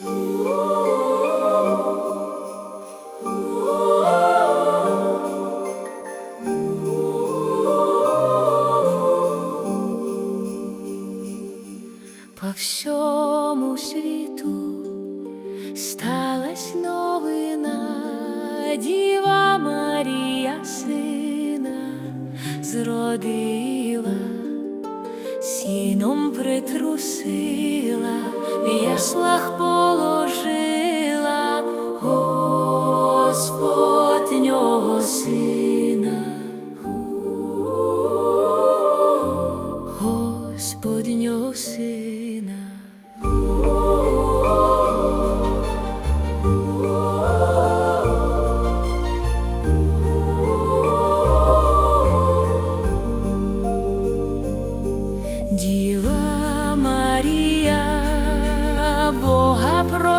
По всьому світу сталась новина, Діва Марія сина зродила, сіном притрусила, в яслах положила Господнього сина. Господнього сина.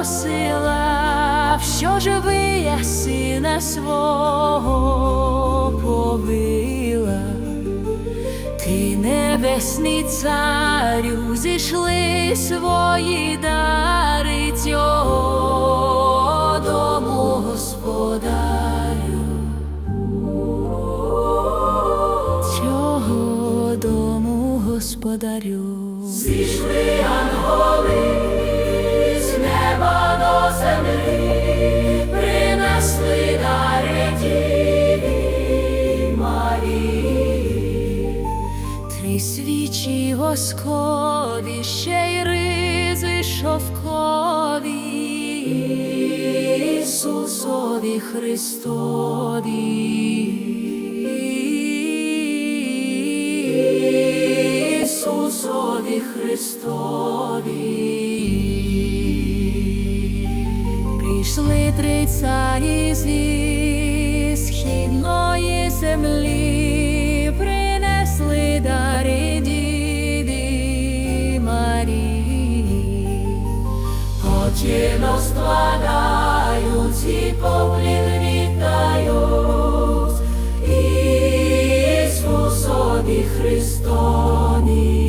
Просила, що живи я сина свого побила. Ти небесний царю, зійшли свої дари цього дому господарю, цього дому господарю. Зійшли анголи землі, принесли дари Діві Марії. Три воскові, ще й ризи шовкові, Ісусові Христові. Ісусові Христові. Прийшли три царі зі східної землі, принесли дари Діві Марії. Потім складають і поплін вітають Ісусові Христові.